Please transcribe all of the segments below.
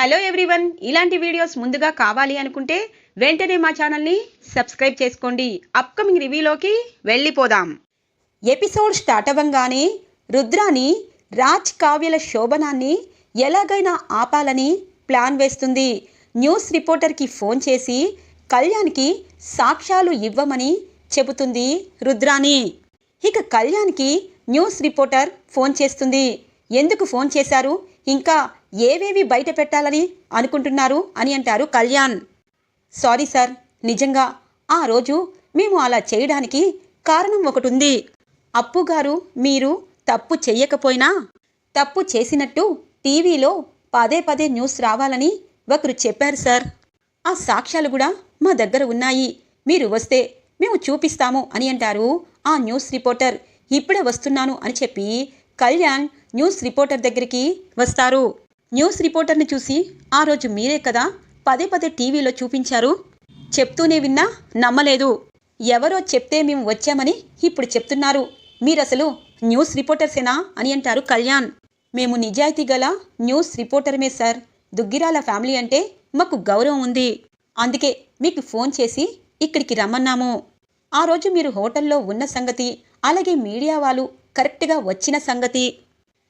Hello everyone. ఇలాంటి videos ముందుగా కావాలి అనుకుంటే వెంటనే మా ఛానల్ని సబ్స్క్రైబ్ చేసుకోండి. అప్కమింగ్ రివ్యూలోకి వెళ్ళిపోదాం. ఎపిసోడ్ స్టార్ట్ అవ్వంగానే రుద్రాని రాజ్ కావ్యల శోభనాన్ని ఎలాగైనా ఆపాలని ప్లాన్ వేస్తుంది. న్యూస్ రిపోర్టర్కి ఫోన్ చేసి కళ్యాణ్కి సాక్ష్యాలు ఇవ్వమని చెబుతుంది రుద్రాని ఇక కళ్యాణ్కి న్యూస్ రిపోర్టర్ ఫోన్ చేస్తుంది. ఎందుకు ఫోన్ చేశారు? ఇంకా ఏవేవి బయట పెట్టాలని అనుకుంటున్నారు అని అంటారు కళ్యాణ్. సారీ సార్ నిజంగా ఆ రోజు మేము అలా చేయడానికి కారణం ఒకటి ఉంది అప్పు గారు మీరు తప్పు చెయ్యకపోయినా తప్పు చేసినట్టు టీవీలో పదే పదే న్యూస్ రావాలని ఒకరు చెప్పారు సార్. ఆ సాక్ష్యాలు కూడా మా దగ్గర ఉన్నాయి. మీరు వస్తే మేము చూపిస్తాము అని అంటారు ఆ న్యూస్ రిపోర్టర్. ఇప్పుడే వస్తున్నాను అని చెప్పి కళ్యాణ్ న్యూస్ రిపోర్టర్ దగ్గరికి వస్తారు. న్యూస్ రిపోర్టర్ని చూసి ఆ రోజు మీరే కదా పదే పదే టీవీలో చూపించారు. చెప్తూనే విన్నా నమ్మలేదు. ఎవరో చెప్తే మేము వచ్చామని ఇప్పుడు చెప్తున్నారు. మీరసలు న్యూస్ రిపోర్టర్సేనా అని అంటారు కళ్యాణ్. మేము నిజాయితీ గల న్యూస్ రిపోర్టర్మే సార్. దుగ్గిరాల ఫ్యామిలీ అంటే మాకు గౌరవం ఉంది. అందుకే మీకు ఫోన్ చేసి ఇక్కడికి రమ్మన్నాము. ఆ రోజు మీరు హోటల్లో ఉన్న సంగతి అలాగే మీడియా వాళ్ళు కరెక్ట్గా వచ్చిన సంగతి.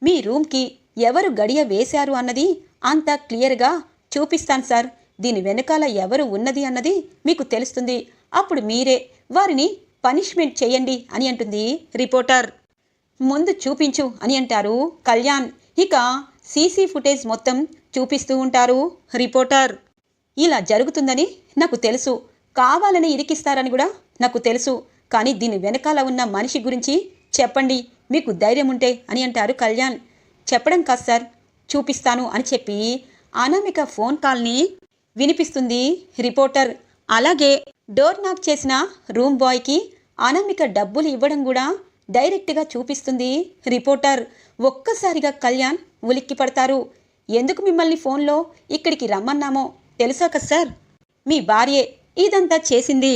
మీ రూమ్కి ఎవరు గడియ వేశారు అన్నది అంత క్లియర్గా చూపిస్తాను సార్. దీని వెనకాల ఎవరు ఉన్నది అన్నది మీకు తెలుస్తుంది. అప్పుడు మీరే వారిని పనిష్మెంట్ చేయండి అని అంటుంది రిపోర్టర్. ముందు చూపించు అని అంటారు కళ్యాణ్. ఇక సీసీ ఫుటేజ్ మొత్తం చూపిస్తూ ఉంటారు రిపోర్టర్. ఇలా జరుగుతుందని నాకు తెలుసు. కావాలని ఇరికిస్తారని కూడా నాకు తెలుసు. కానీ దీని వెనకాల ఉన్న మనిషి గురించి చెప్పండి. మీకు ధైర్యం ఉంటే అని అంటారు కళ్యాణ్. చెప్పడం కాదు సార్ చూపిస్తాను అని చెప్పి అనామిక ఫోన్ కాల్ని వినిపిస్తుంది రిపోర్టర్. అలాగే డోర్ నాక్ చేసిన రూమ్ బాయ్కి అనామిక డబ్బులు ఇవ్వడం కూడా డైరెక్ట్గా చూపిస్తుంది రిపోర్టర్. ఒక్కసారిగా కళ్యాణ్ ఉలిక్కి పడతారు. ఎందుకు మిమ్మల్ని ఫోన్లో ఇక్కడికి రమ్మన్నామో తెలుసా కదా సార్? మీ భార్యే ఇదంతా చేసింది.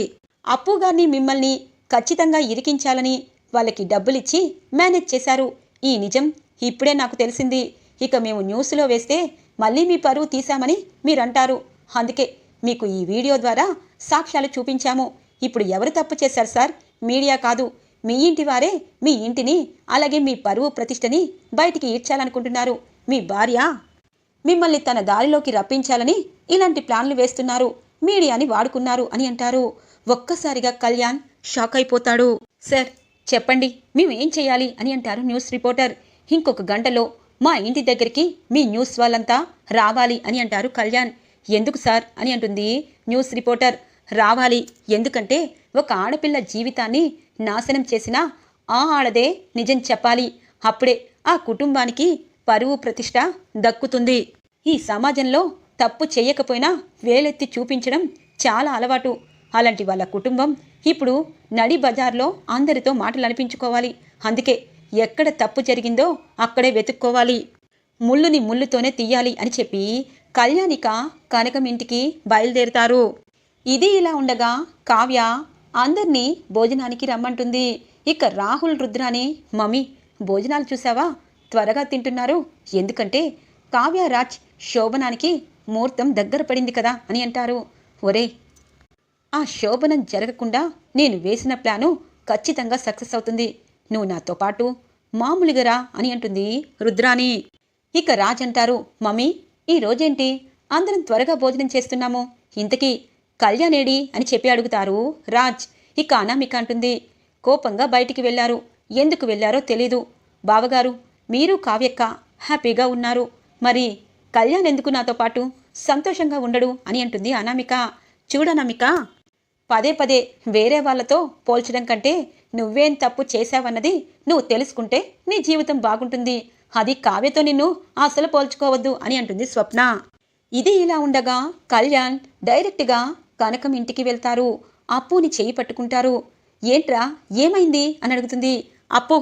అప్పు గారిని మిమ్మల్ని ఖచ్చితంగా ఇరికించాలని వాళ్ళకి డబ్బులిచ్చి మేనేజ్ చేశారు. ఈ నిజం ఇప్పుడే నాకు తెలిసింది. ఇక మేము న్యూస్లో వేస్తే మళ్ళీ మీ పరువు తీశామని మీరంటారు. అందుకే మీకు ఈ వీడియో ద్వారా సాక్ష్యాలు చూపించాము. ఇప్పుడు ఎవరు తప్పు చేశారు సార్? మీడియా కాదు. మీ ఇంటి వారే మీ ఇంటిని అలాగే మీ పరువు ప్రతిష్టని బయటికి ఈడ్చాలనుకుంటున్నారు. మీ భార్య మిమ్మల్ని తన దారిలోకి రప్పించాలని ఇలాంటి ప్లాన్లు వేస్తున్నారు. మీడియాని వాడుకున్నారు అని అంటారు. ఒక్కసారిగా కళ్యాణ్ షాక్ అయిపోతాడు. సార్ చెప్పండి మేము ఏం చేయాలి అని అంటారు న్యూస్ రిపోర్టర్. ఇంకొక గంటలో మా ఇంటి దగ్గరికి మీ న్యూస్ వాళ్ళంతా రావాలి అని అంటారు కళ్యాణ్. ఎందుకు సార్ అని అంటుంది న్యూస్ రిపోర్టర్. రావాలి ఎందుకంటే ఒక ఆడపిల్ల జీవితాన్ని నాశనం చేసిన ఆ ఆడదే నిజం చెప్పాలి. అప్పుడే ఆ కుటుంబానికి పరువు ప్రతిష్ట దక్కుతుంది. ఈ సమాజంలో తప్పు చేయకపోయినా వేలెత్తి చూపించడం చాలా అలవాటు. అలాంటి వాళ్ళ కుటుంబం ఇప్పుడు నడి బజార్లో అందరితో మాటలు అనిపించుకోవాలి అందుకే ఎక్కడ తప్పు జరిగిందో అక్కడే వెతుక్కోవాలి. ముళ్ళుని ముళ్ళుతోనే తీయాలి అని చెప్పి కళ్యాణిక కనకం ఇంటికి బయలుదేరుతారు. ఇది ఇలా ఉండగా కావ్య అందరినీ భోజనానికి రమ్మంటుంది. ఇక రాహుల్ రుద్రాని మమ్మీ భోజనాలు చూసావా? త్వరగా తింటున్నారు. ఎందుకంటే కావ్య రాజ్ శోభనానికి ముహూర్తం దగ్గర పడింది కదా అని అంటారు. ఒరే ఆ శోభనం జరగకుండా నేను వేసిన ప్లాను ఖచ్చితంగా సక్సెస్ అవుతుంది. నువ్వు నాతో పాటు మామూలుగా రా అని అంటుంది రుద్రాని ఇక రాజ్ అంటారు మమ్మీ ఈ రోజేంటి? అందరం త్వరగా భోజనం చేస్తున్నాము. ఇంతకీ కళ్యాణేడి అని చెప్పి అడుగుతారు రాజ్. ఇక అనామిక అంటుంది కోపంగా బయటికి వెళ్ళారు. ఎందుకు వెళ్ళారో తెలీదు. బావగారు మీరు కావ్యక్క హ్యాపీగా ఉన్నారు. మరి కళ్యాణ్ ఎందుకు నాతో పాటు సంతోషంగా ఉండడు? అని అంటుంది అనామిక. చూడనామిక పదే పదే వేరే వాళ్ళతో పోల్చడం కంటే నువ్వేం తప్పు చేశావన్నది నువ్వు తెలుసుకుంటే నీ జీవితం బాగుంటుంది. అది కావ్యతో నిన్ను అసలు పోల్చుకోవద్దు అని అంటుంది స్వప్న. ఇది ఇలా ఉండగా కళ్యాణ్ డైరెక్ట్గా కనకం ఇంటికి వెళ్తారు. అప్పుని చేయి పట్టుకుంటారు. ఏంట్రా ఏమైంది? అని అడుగుతుంది. అప్పు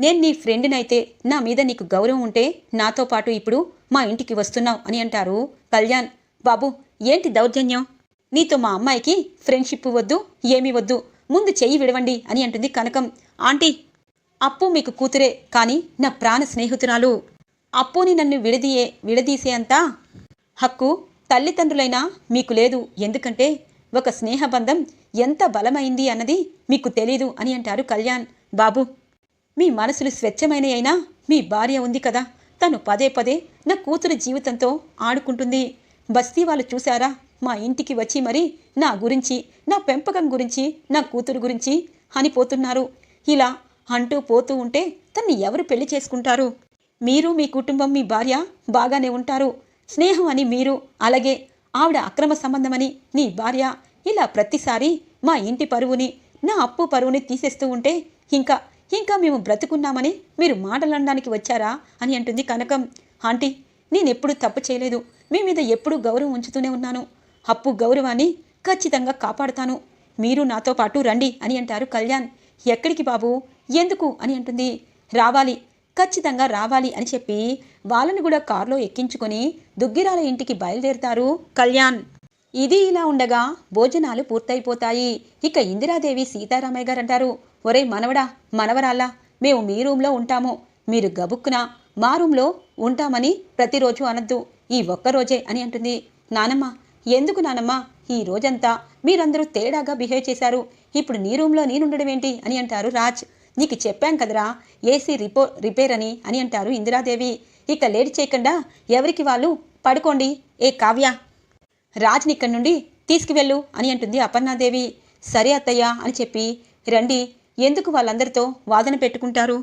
నేను నీ ఫ్రెండ్నైతే నా మీద నీకు గౌరవం ఉంటే నాతో పాటు ఇప్పుడు మా ఇంటికి వస్తున్నావు అని అంటారు కళ్యాణ్. బాబు ఏంటి దౌర్జన్యం? నీతో మా అమ్మాయికి ఫ్రెండ్షిప్ వద్దు ఏమీ వద్దు. ముందు చెయ్యి విడవండి అని అంటుంది కనకం. ఆంటీ అప్పు మీకు కూతురే కానీ నా ప్రాణ స్నేహితురాలు. అప్పుని నన్ను విడదీయే విడదీసే అంతా హక్కు తల్లిదండ్రులైనా మీకు లేదు. ఎందుకంటే ఒక స్నేహబంధం ఎంత బలమైంది అన్నది మీకు తెలీదు అని అంటారు కళ్యాణ్. బాబు మీ మనసులు స్వచ్ఛమైన అయినా మీ భార్య ఉంది కదా. తను పదే పదే నా కూతురు జీవితంతో ఆడుకుంటుంది. బస్తీ వాళ్ళు చూశారా? మా ఇంటికి వచ్చి మరి నా గురించి నా పెంపకం గురించి నా కూతురు గురించి అనిపోతున్నారు ఇలా అంటూ పోతూ ఉంటే తన్ని ఎవరు పెళ్ళి చేసుకుంటారు? మీరు మీ కుటుంబం మీ భార్య బాగానే ఉంటారు. స్నేహం అని మీరు అలాగే ఆవిడ అక్రమ సంబంధమని నీ భార్య ఇలా ప్రతిసారి మా ఇంటి పరువుని నా అప్పు పరువుని తీసేస్తూ ఉంటే ఇంకా ఇంకా మేము బ్రతుకున్నామని మీరు మాటలనడానికి వచ్చారా అని అంటుంది కనకం. ఆంటీ నేనెప్పుడు తప్పు చేయలేదు. మీ మీద ఎప్పుడూ గౌరవం ఉంచుతూనే ఉన్నాను. అప్పు గౌరవాన్ని ఖచ్చితంగా కాపాడుతాను. మీరు నాతో పాటు రండి అని అంటారు కళ్యాణ్. ఎక్కడికి బాబు? ఎందుకు అని అంటుంది. రావాలి. ఖచ్చితంగా రావాలి అని చెప్పి వాళ్ళని కూడా కారులో ఎక్కించుకొని దుగ్గిరాల ఇంటికి బయలుదేరుతారు కళ్యాణ్. ఇది ఇలా ఉండగా భోజనాలు పూర్తయిపోతాయి. ఇక ఇందిరాదేవి సీతారామయ్య గారు అంటారు ఒరే మనవడా మనవరాల్లా మేము మీ రూమ్లో ఉంటాము. మీరు గబుక్కున మా రూమ్లో ఉంటామని ప్రతిరోజు అనద్దు. ఈ ఒక్కరోజే అని అంటుంది. నానమ్మ ఎందుకు నానమ్మా? ఈ రోజంతా మీరందరూ తేడాగా బిహేవ్ చేశారు. ఇప్పుడు నీ రూమ్లో నేనుండడం ఏంటి? అని అంటారు రాజ్. నీకు చెప్పాం కదరా ఏసీ రిపో రిపేర్ అని అని అంటారు ఇందిరాదేవి. ఇక లేట్ చేయకుండా ఎవరికి వాళ్ళు? పడుకోండి. ఏ కావ్య. రాజ్ని ఇక్కడి నుండి తీసుకువెళ్ళు అని అంటుంది అపర్ణాదేవి. సరే అత్తయ్య అని చెప్పి రండి. ఎందుకు వాళ్ళందరితో వాదన పెట్టుకుంటారు?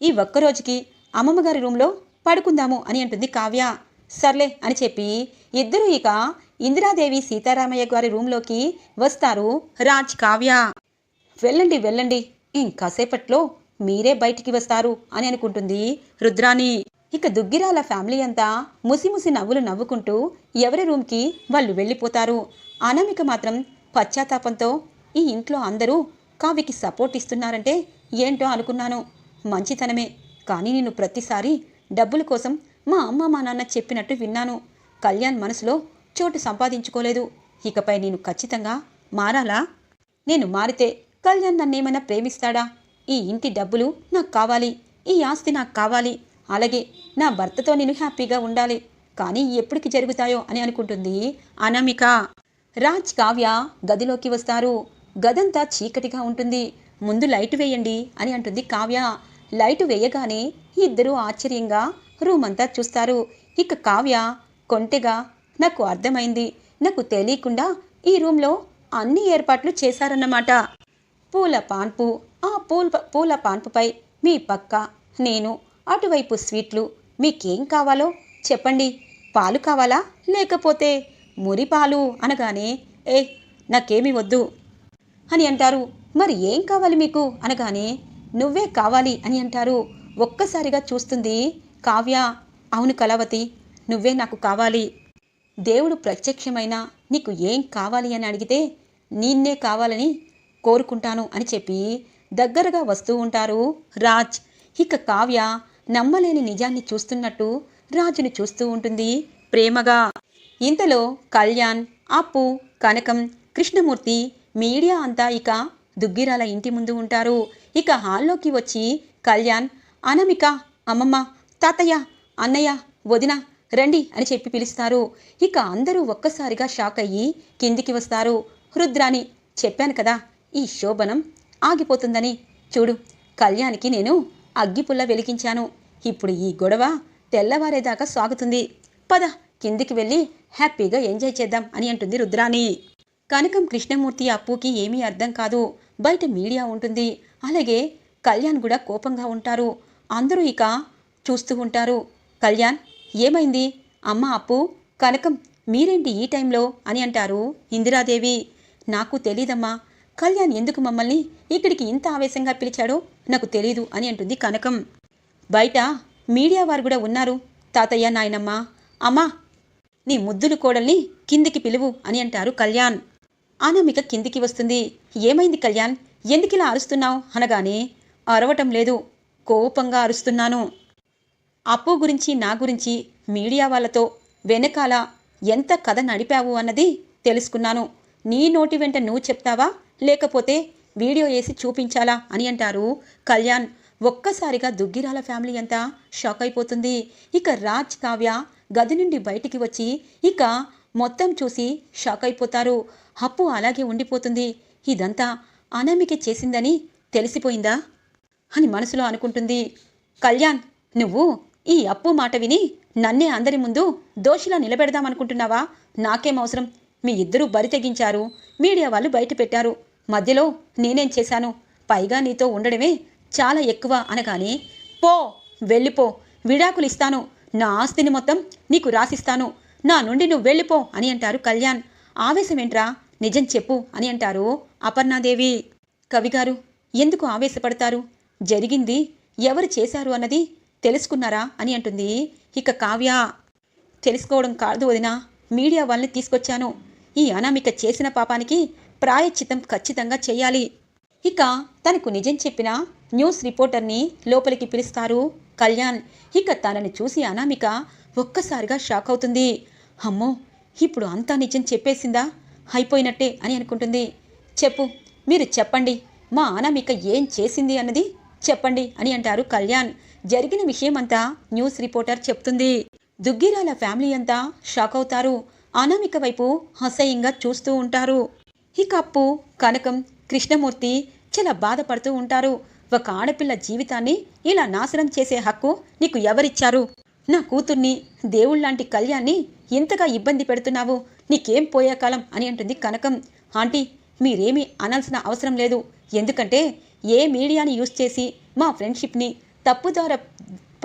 ఈ ఒక్కరోజుకి అమ్మమ్మగారి రూమ్లో పడుకుందాము అని అంటుంది కావ్య. సర్లే అని చెప్పి ఇద్దరూ ఇక ఇందిరాదేవి సీతారామయ్య గారి రూమ్లోకి వస్తారు రాజ్ కావ్య. వెళ్ళండి వెళ్ళండి. ఇంకాసేపట్లో మీరే బయటికి వస్తారు అని అనుకుంటుంది రుద్రాణి. ఇక దుగ్గిరాల ఫ్యామిలీ అంతా ముసిముసి నవ్వులు నవ్వుకుంటూ ఎవరి రూమ్కి వాళ్ళు వెళ్ళిపోతారు. అనామిక మాత్రం పశ్చాత్తాపంతో ఈ ఇంట్లో అందరూ కావ్యకి సపోర్ట్ ఇస్తున్నారంటే ఏంటో అనుకున్నాను. మంచితనమే. కానీ నేను ప్రతిసారి డబ్బుల కోసం మా అమ్మ మా నాన్న చెప్పినట్టు విన్నాను. కళ్యాణ్ మనసులో చోటు సంపాదించుకోలేదు. ఇకపై నేను ఖచ్చితంగా మారాలా? నేను మారితే కళ్యాణ్ నన్నేమైనా ప్రేమిస్తాడా? ఈ ఇంటి డబ్బులు నాకు కావాలి ఈ ఆస్తి నాకు కావాలి. అలాగే నా భర్తతో నేను హ్యాపీగా ఉండాలి. కానీ ఎప్పటికి జరుగుతాయో అని అనుకుంటుంది అనామిక. రాజ్ కావ్య గదిలోకి వస్తారు. గదంతా చీకటిగా ఉంటుంది. ముందు లైట్ వేయండి అని అంటుంది కావ్య. లైట్ వేయగానే ఇద్దరూ ఆశ్చర్యంగా రూమ్ అంతా చూస్తారు. ఇక కావ్య కొంటెగా నాకు అర్థమైంది. నాకు తెలియకుండా ఈ రూమ్లో అన్ని ఏర్పాట్లు చేశారన్నమాట. పూల పాన్పు ఆ పూల పూల పాన్పుపై మీ పక్క నేను అటువైపు స్వీట్లు మీకేం కావాలో చెప్పండి. పాలు కావాలా? లేకపోతే మురి పాలు అనగానే ఏ నాకేమీ వద్దు అని అంటారు. మరి ఏం కావాలి మీకు? అనగానే నువ్వే కావాలి అని అంటారు. ఒక్కసారిగా చూస్తుంది కావ్య. అవును కళావతి నువ్వే నాకు కావాలి దేవుడు ప్రత్యక్షమైన నీకు ఏం కావాలి అని అడిగితే నిన్నే కావాలని కోరుకుంటాను అని చెప్పి దగ్గరగా వస్తూ ఉంటారు రాజ్. ఇక కావ్య నమ్మలేని నిజాన్ని చూస్తున్నట్టు రాజుని చూస్తూ ఉంటుంది ప్రేమగా. ఇంతలో కళ్యాణ్ అప్పు కనకం కృష్ణమూర్తి మీడియా అంతా ఇక దుగ్గిరాల ఇంటి ముందు ఉంటారు. ఇక హాల్లోకి వచ్చి కళ్యాణ్ అనమిక అమ్మమ్మ తాతయ్య అన్నయ్య వదిన రండి అని చెప్పి పిలుస్తారు. ఇక అందరూ ఒక్కసారిగా షాక్ అయ్యి కిందికి వస్తారు. రుద్రాని చెప్పాను కదా ఈ శోభనం ఆగిపోతుందని. చూడు కళ్యాణ్కి నేను అగ్గిపుల్ల వెలిగించాను. ఇప్పుడు ఈ గొడవ తెల్లవారేదాకా సాగుతుంది. పద కిందికి వెళ్ళి హ్యాపీగా ఎంజాయ్ చేద్దాం అని అంటుంది రుద్రాణి. కనకం కృష్ణమూర్తి అప్పుకి ఏమీ అర్థం కాదు. బయట మీడియా ఉంటుంది. అలాగే కళ్యాణ్ కూడా కోపంగా ఉంటారు. అందరూ ఇక చూస్తూ ఉంటారు. కళ్యాణ్ ఏమైంది? అమ్మ అప్పు కనకం మీరేంటి ఈ టైంలో? అని అంటారు ఇందిరాదేవి. నాకు తెలీదమ్మా కళ్యాణ్ ఎందుకు మమ్మల్ని ఇక్కడికి ఇంత ఆవేశంగా పిలిచాడో నాకు తెలీదు అని అంటుంది కనకం. బయట మీడియా వారు కూడా ఉన్నారు. తాతయ్య నాయనమ్మ అమ్మా నీ ముద్దులు కోడల్ని కిందికి పిలువు అని అంటారు కళ్యాణ్. అనామిక కిందికి వస్తుంది. ఏమైంది కళ్యాణ్? ఎందుకిలా అరుస్తున్నావు? అనగానే అరవటం లేదు. కోపంగా అరుస్తున్నాను. అప్పు గురించి నా గురించి మీడియా వాళ్ళతో వెనకాల ఎంత కథ నడిపావు అన్నది తెలుసుకున్నాను. నీ నోటి వెంట నువ్వు చెప్తావా? లేకపోతే వీడియో వేసి చూపించాలా అని అంటారు కళ్యాణ్. ఒక్కసారిగా దుగ్గిరాల ఫ్యామిలీ అంతా షాక్ అయిపోతుంది. ఇక రాజ్ కావ్య గది నుండి బయటికి వచ్చి ఇక మొత్తం చూసి షాక్ అయిపోతారు. అప్పు అలాగే ఉండిపోతుంది. ఇదంతా అనామికే చేసిందని తెలిసిపోయిందా అని మనసులో అనుకుంటుంది. కళ్యాణ్ నువ్వు ఈ అప్పు మాట విని నన్నే అందరి ముందు దోషిలా నిలబెడదామనుకుంటున్నావా? నాకేం అవసరం? మీ ఇద్దరూ బరి తెగించారు. మీడియా వాళ్ళు బయట పెట్టారు. మధ్యలో నేనేం చేశాను? పైగా నీతో ఉండడమే చాలా ఎక్కువ అనగానే పో వెళ్ళిపో. విడాకులు ఇస్తాను. నా ఆస్తిని మొత్తం నీకు రాసిస్తాను. నా నుండి నువ్వు వెళ్ళిపో అని అంటారు కళ్యాణ్. ఆవేశమేంట్రా? నిజం చెప్పు అని అంటారు అపర్ణాదేవి. కవిగారు ఎందుకు ఆవేశపడతారు? జరిగింది ఎవరు చేశారు అన్నది తెలుసుకున్నారా అని అంటుంది. ఇక కావ్య తెలుసుకోవడం కాదు వదినా మీడియా వాళ్ళని తీసుకొచ్చాను. ఈ అనామిక చేసిన పాపానికి ప్రాయశ్చితం ఖచ్చితంగా చేయాలి. ఇక తనకు నిజం చెప్పిన న్యూస్ రిపోర్టర్ని లోపలికి పిలుస్తారు కళ్యాణ్. ఇక తనని చూసి అనామిక ఒక్కసారిగా షాక్ అవుతుంది. అమ్మో ఇప్పుడు అంతా నిజం చెప్పేసిందా? అయిపోయినట్టే అని అనుకుంటుంది. చెప్పు మీరు చెప్పండి. మా అనామిక ఏం చేసింది అన్నది చెప్పండి అని అంటారు కళ్యాణ్. జరిగిన విషయమంతా న్యూస్ రిపోర్టర్ చెప్తుంది. దుగ్గిరాల ఫ్యామిలీ అంతా షాక్ అవుతారు. అనామిక వైపు అసహ్యంగా చూస్తూ ఉంటారు. ఇక అప్పు కనకం కృష్ణమూర్తి చాలా బాధపడుతూ ఉంటారు. ఒక ఆడపిల్ల జీవితాన్ని ఇలా నాశనం చేసే హక్కు నీకు ఎవరిచ్చారు? నా కూతుర్ని దేవుళ్ళాంటి కళ్యాణ్ని ఇంతగా ఇబ్బంది పెడుతున్నావు. నీకేం పోయే కాలం అని అంటుంది కనకం. ఆంటీ మీరేమీ అనాల్సిన అవసరం లేదు. ఎందుకంటే ఏ మీడియాని యూస్ చేసి మా ఫ్రెండ్షిప్ని తప్పుదార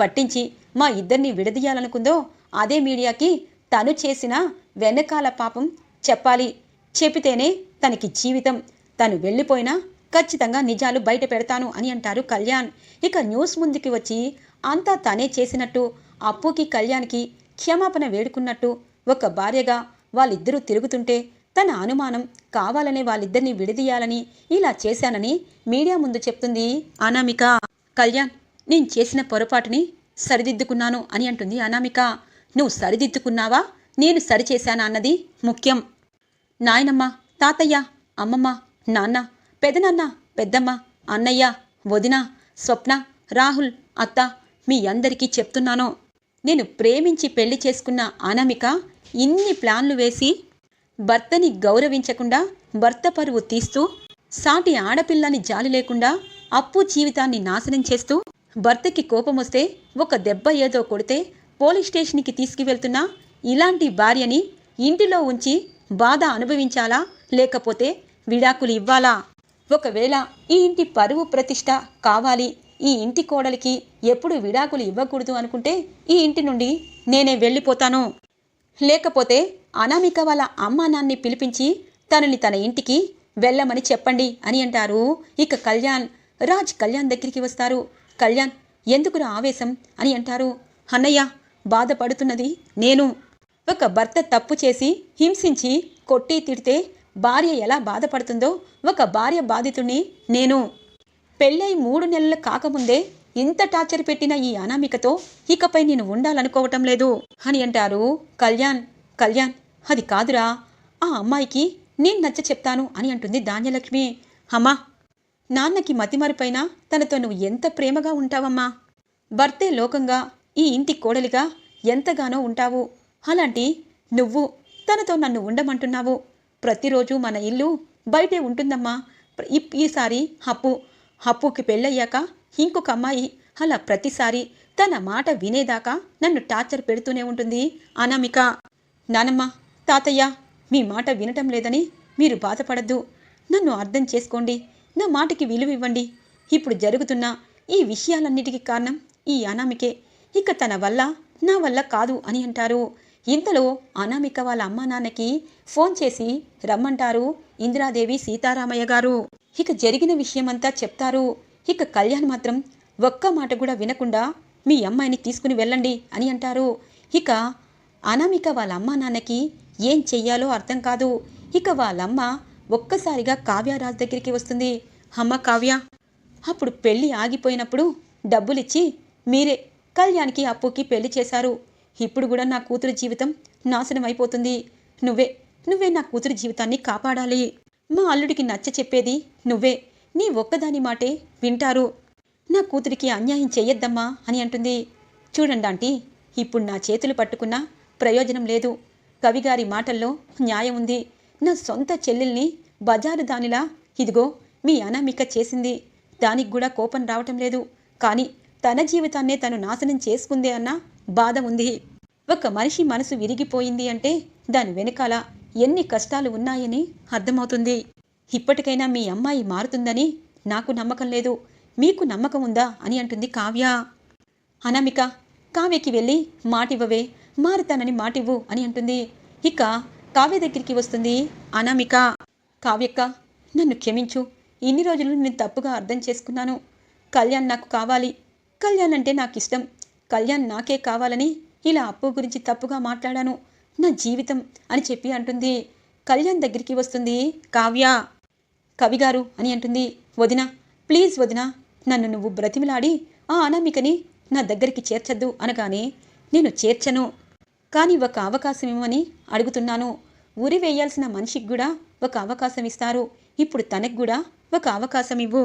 పట్టించి మా ఇద్దరిని విడదీయాలనుకుందో అదే మీడియాకి తను చేసిన వెనకాల పాపం చెప్పాలి. చెప్పితేనే తనకి జీవితం. తను వెళ్ళిపోయినా ఖచ్చితంగా నిజాలు బయట పెడతాను అని అంటారు కళ్యాణ్. ఇక న్యూస్ ముందుకి వచ్చి అంతా తనే చేసినట్టు అప్పుకి కళ్యాణ్కి క్షమాపణ వేడుకున్నట్టు ఒక భార్యగా వాళ్ళిద్దరూ తిరుగుతుంటే తన అనుమానం కావాలనే వాళ్ళిద్దరిని విడదీయాలని ఇలా చేశానని మీడియా ముందు చెప్తుంది అనామిక. కళ్యాణ్ నేను చేసిన పొరపాటుని సరిదిద్దుకున్నాను అని అంటుంది అనామిక. నువ్వు సరిదిద్దుకున్నావా? నేను సరిచేశానా? అన్నది ముఖ్యం. నాయనమ్మ తాతయ్య అమ్మమ్మ నాన్న పెదనాన్న పెద్దమ్మ అన్నయ్య వదిన స్వప్న రాహుల్ అత్త మీ అందరికీ చెప్తున్నాను. నేను ప్రేమించి పెళ్ళి చేసుకున్న అనామిక ఇన్ని ప్లాన్లు వేసి భర్తని గౌరవించకుండా భర్త పరువు తీస్తూ సాటి ఆడపిల్లని జాలి లేకుండా అప్పు జీవితాన్ని నాశనం చేస్తూ భర్తకి కోపం వస్తే ఒక దెబ్బ ఏదో కొడితే పోలీస్ స్టేషన్కి తీసుకువెళ్తున్న ఇలాంటి భార్యని ఇంటిలో ఉంచి బాధ అనుభవించాలా? లేకపోతే విడాకులు ఇవ్వాలా? ఒకవేళ ఈ ఇంటి పరువు ప్రతిష్ట కావాలి ఈ ఇంటి కోడలికి ఎప్పుడు విడాకులు ఇవ్వకూడదు అనుకుంటే ఈ ఇంటి నుండి నేనే వెళ్ళిపోతాను. లేకపోతే అనామిక వాళ్ళ అమ్మా నాన్ని పిలిపించి తనని తన ఇంటికి వెళ్ళమని చెప్పండి అని అంటారు. ఇక కళ్యాణ్ రాజ్ కళ్యాణ్ దగ్గరికి వస్తారు. కళ్యాణ్ ఎందుకురా ఆవేశం? అని అంటారు. అన్నయ్య బాధపడుతున్నది నేను. ఒక భర్త తప్పు చేసి హింసించి కొట్టి తిడితే భార్య ఎలా బాధపడుతుందో ఒక భార్య బాధితుణ్ణి నేను. పెళ్ళై మూడు నెలలు కాకముందే ఇంత టార్చర్ పెట్టిన ఈ అనామికతో ఇకపై నేను ఉండాలనుకోవటం లేదు అని అంటారు కళ్యాణ్. కళ్యాణ్ అది కాదురా ఆ అమ్మాయికి నేను నచ్చ చెప్తాను అని అంటుంది ధాన్యలక్ష్మి. అమ్మా నాన్నకి మతిమరుపైన తనతో నువ్వు ఎంత ప్రేమగా ఉంటావమ్మా? భర్తే లోకంగా ఈ ఇంటి కోడలిగా ఎంతగానో ఉంటావు. అలాంటి నువ్వు తనతో నన్ను ఉండమంటున్నావు. ప్రతిరోజు మన ఇల్లు బయటే ఉంటుందమ్మా. ఇప్- ఈసారి హప్పు హప్పుకి పెళ్ళయ్యాక ఇంకొక అమ్మాయి అలా ప్రతిసారి తన మాట వినేదాకా నన్ను టార్చర్ పెడుతూనే ఉంటుంది అనామిక. నానమ్మ తాతయ్య మీ మాట వినటం లేదని మీరు బాధపడద్దు. నన్ను అర్థం చేసుకోండి. నా మాటకి విలువ ఇవ్వండి ఇప్పుడు జరుగుతున్న ఈ విషయాలన్నిటికీ కారణం ఈ అనామికే. ఇక తన వల్ల నా వల్ల కాదు అని అంటారు. ఇంతలో అనామిక వాళ్ళ అమ్మా నాన్నకి ఫోన్ చేసి రమ్మంటారు ఇందిరాదేవి సీతారామయ్య గారు. ఇక జరిగిన విషయమంతా చెప్తారు. ఇక కళ్యాణ్ మాత్రం ఒక్క మాట కూడా వినకుండా మీ అమ్మాయిని తీసుకుని వెళ్ళండి అని అంటారు. ఇక అనామిక వాళ్ళ అమ్మా నాన్నకి ఏం చెయ్యాలో అర్థం కాదు. ఇక వాళ్ళమ్మ ఒక్కసారిగా కావ్యరాజ్ దగ్గరికి వస్తుంది. అమ్మ కావ్య అప్పుడు పెళ్ళి ఆగిపోయినప్పుడు డబ్బులిచ్చి మీరే కళ్యాణ్కి అప్పుకి పెళ్ళి చేశారు. ఇప్పుడు కూడా నా కూతురు జీవితం నాశనం అయిపోతుంది నువ్వే నువ్వే నా కూతురు జీవితాన్ని కాపాడాలి. మా అల్లుడికి నచ్చ చెప్పేది నువ్వే. నీ ఒక్కదాని మాటే వింటారు. నా కూతురికి అన్యాయం చెయ్యొద్దమ్మా అని అంటుంది. చూడండి ఆంటీ ఇప్పుడు నా చేతులు పట్టుకున్నా ప్రయోజనం లేదు. కవిగారి మాటల్లో న్యాయం ఉంది. నా సొంత చెల్లెల్ని బజారు దానిలా ఇదిగో మీ అనామిక చేసింది. దానికి కూడా కోపం రావటం లేదు. కానీ తన జీవితాన్నే తను నాశనం చేసుకుందే అన్న బాధ ఉంది. ఒక మనిషి మనసు విరిగిపోయింది అంటే దాని వెనకాల ఎన్ని కష్టాలు ఉన్నాయని అర్థమవుతుంది. ఇప్పటికైనా మీ అమ్మాయి మారుతుందని నాకు నమ్మకం లేదు. మీకు నమ్మకం ఉందా అని అంటుంది కావ్య. అనామిక కావ్యకి వెళ్ళి మాటివ్వవే మారుతానని మాటివ్వు అని అంటుంది. ఇక కావ్య దగ్గరికి వస్తుంది. అనామిక కావ్యక్క నన్ను క్షమించు. ఇన్ని రోజులు నేను తప్పుగా అర్థం చేసుకున్నాను. కళ్యాణ్ నాకు కావాలి. కళ్యాణ్ అంటే నాకు ఇష్టం. కళ్యాణ్ నాకే కావాలని ఇలా అప్పు గురించి తప్పుగా మాట్లాడాను. నా జీవితం అని చెప్పి అంటుంది. కళ్యాణ్ దగ్గరికి వస్తుంది. కావ్య కవిగారు అని అంటుంది. వదిన ప్లీజ్ వదిన నన్ను నువ్వు బ్రతిమిలాడి ఆ అనామికని నా దగ్గరికి చేర్చద్దు అనగానే నేను చేర్చను. కానీ ఒక అవకాశం ఇవ్వమని అడుగుతున్నాను. ఉరి వేయాల్సిన మనిషికి కూడా ఒక అవకాశం ఇస్తారు ఇప్పుడు తనకు కూడా ఒక అవకాశం ఇవ్వు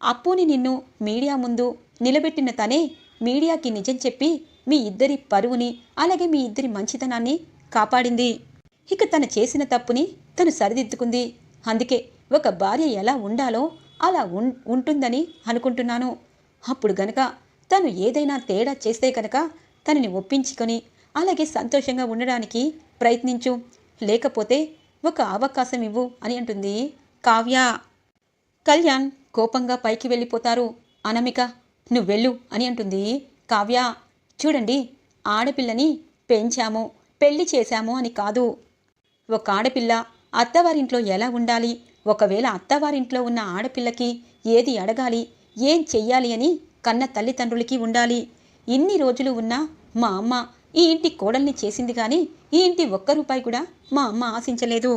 అప్పుని నిన్ను మీడియా ముందు నిలబెట్టిన తనే మీడియాకి నిజం చెప్పి మీ ఇద్దరి పరువుని అలాగే మీ ఇద్దరి మంచితనాన్ని కాపాడింది. ఇక తను చేసిన తప్పుని తను సరిదిద్దుకుంది. అందుకే ఒక భార్య ఎలా ఉండాలో అలా ఉం ఉంటుందని అనుకుంటున్నాను. అప్పుడు గనక తను ఏదైనా తేడా చేస్తే కనుక తనని ఒప్పించుకొని అలాగే సంతోషంగా ఉండడానికి ప్రయత్నించు. లేకపోతే ఒక అవకాశం ఇవ్వు అని అంటుంది కావ్య. కళ్యాణ్ కోపంగా పైకి వెళ్ళిపోతారు. అనమిక నువ్వు వెళ్ళు అని అంటుంది కావ్య. చూడండి ఆడపిల్లని పెంచాము పెళ్ళి చేశాము అని కాదు. ఒక ఆడపిల్ల అత్తవారింట్లో ఎలా ఉండాలి? ఒకవేళ అత్తవారింట్లో ఉన్న ఆడపిల్లకి ఏది అడగాలి? ఏం చెయ్యాలి అని కన్న తల్లిదండ్రులకి ఉండాలి. ఇన్ని రోజులు ఉన్న మా అమ్మ ఈ ఇంటి కోడల్ని చేసింది కానీ ఈ ఇంటి ఒక్క రూపాయి కూడా మా అమ్మ ఆశించలేదు.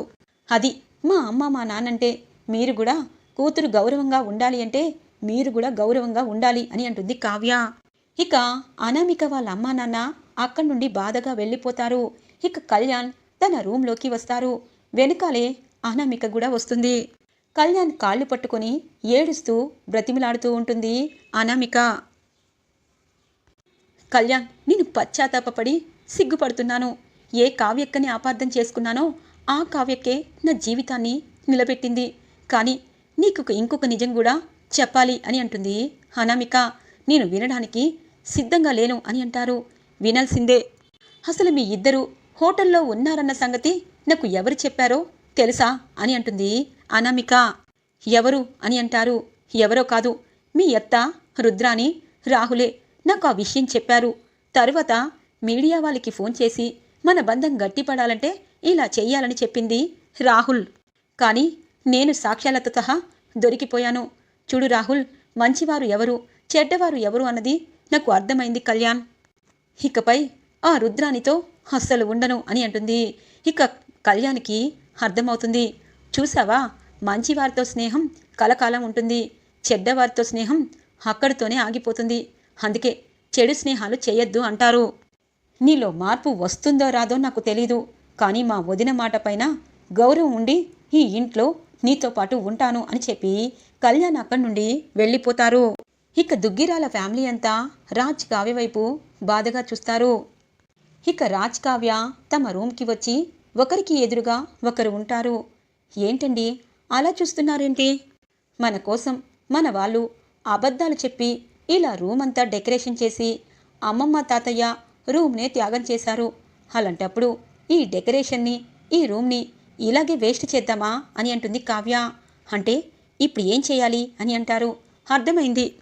అది మా అమ్మ మా నాన్నంటే మీరు కూడా కూతురు గౌరవంగా ఉండాలి అంటే మీరు కూడా గౌరవంగా ఉండాలి అని అంటుంది కావ్య. ఇక అనామిక వాళ్ళ అమ్మా నాన్న అక్కడి నుండి బాధగా వెళ్ళిపోతారు. ఇక కళ్యాణ్ తన రూంలోకి వస్తారు. వెనుకాలే అనామిక కూడా వస్తుంది. కళ్యాణ్ కాళ్ళు పట్టుకొని ఏడుస్తూ బ్రతిమిలాడుతూ ఉంటుంది అనామిక. కళ్యాణ్ నేను పశ్చాత్తాపడి సిగ్గుపడుతున్నాను. ఏ కావ్యక్కని అపార్థం చేసుకున్నానో ఆ కావ్యక్కే నా జీవితాన్ని నిలబెట్టింది. కానీ నీకు ఒక ఇంకొక నిజం కూడా చెప్పాలి అని అంటుంది. అనామిక నేను వినడానికి సిద్ధంగా లేను అని అంటారు. వినాల్సిందే. అసలు మీ ఇద్దరు హోటల్లో ఉన్నారన్న సంగతి నాకు ఎవరు చెప్పారో తెలుసా అని అంటుంది అనామిక. ఎవరు అని అంటారు. ఎవరో కాదు మీ అత్త రుద్రాని రాహులే. నాకు ఆ విషయం చెప్పారు. తరువాత మీడియా వాళ్ళకి ఫోన్ చేసి మన బంధం గట్టిపడాలంటే ఇలా చెయ్యాలని చెప్పింది రాహుల్. కానీ నేను సాక్ష్యాలతో సహా దొరికిపోయాను. చూడు రాహుల్ మంచివారు ఎవరు చెడ్డవారు ఎవరు అన్నది నాకు అర్థమైంది కళ్యాణ్. ఇకపై ఆ రుద్రానితో అస్సలు ఉండను అని అంటుంది. ఇక కళ్యాణ్కి అర్థమవుతుంది. చూసావా మంచివారితో స్నేహం కలకాలం ఉంటుంది. చెడ్డవారితో స్నేహం అక్కడితోనే ఆగిపోతుంది. అందుకే చెడు స్నేహాలు చేయొద్దు అంటారు. నీలో మార్పు వస్తుందో రాదో నాకు తెలీదు. కానీ మా వదిన మాట పైన గౌరవం ఉండి ఈ ఇంట్లో నీతో పాటు ఉంటాను అని చెప్పి కళ్యాణ్ అక్కడి నుండి వెళ్ళిపోతారు. ఇక దుగ్గిరాల ఫ్యామిలీ అంతా రాజ్ కావ్య వైపు బాధగా చూస్తారు. ఇక రాజ్ కావ్య తమ రూమ్కి వచ్చి ఒకరికి ఎదురుగా ఒకరు ఉంటారు. ఏంటండి? అలా చూస్తున్నారేంటి? మన కోసం మన వాళ్ళు అబద్ధాలు చెప్పి ఇలా రూమ్ అంతా డెకరేషన్ చేసి అమ్మమ్మ తాతయ్య రూమ్నే త్యాగం చేశారు. అలాంటప్పుడు ఈ డెకరేషన్ని ఈ రూమ్ని ఇలాగే వేస్ట్ చేద్దామా అని అంటుంది కావ్య. అంటే ఇప్పుడు ఏం చేయాలి అని అంటారు. అర్థమైంది.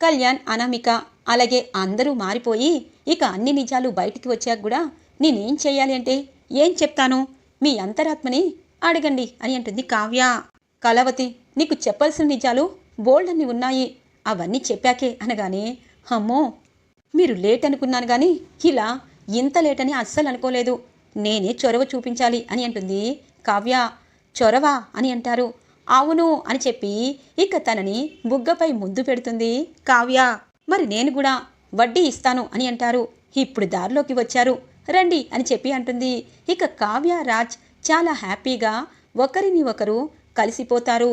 కళ్యాణ్ అనామిక అలాగే అందరూ మారిపోయి ఇక అన్ని నిజాలు బయటికి వచ్చాక కూడా నేనేం చేయాలి అంటే ఏం చెప్తాను? మీ అంతరాత్మని అడగండి అని అంటుంది కావ్య. కళావతి నీకు చెప్పాల్సిన నిజాలు బోల్డ్ అన్ని ఉన్నాయి. అవన్నీ చెప్పాకే అనగానే అమ్మో! మీరు లేట్ అనుకున్నాను కానీ ఇలా ఇంత లేట్ అని అస్సలు అనుకోలేదు. నేనే చొరవ చూపించాలి అని అంటుంది. కావ్య చొరవ? అని అంటారు. అవును అని చెప్పి ఇక తనని బుగ్గపై ముద్దు పెడుతుంది కావ్య. మరి నేను కూడా వడ్డీ ఇస్తాను అని అంటారు. ఇప్పుడు దారిలోకి వచ్చారు. రండి అని చెప్పి అంటుంది. ఇక కావ్య రాజ్ చాలా హ్యాపీగా ఒకరిని ఒకరు కలిసిపోతారు.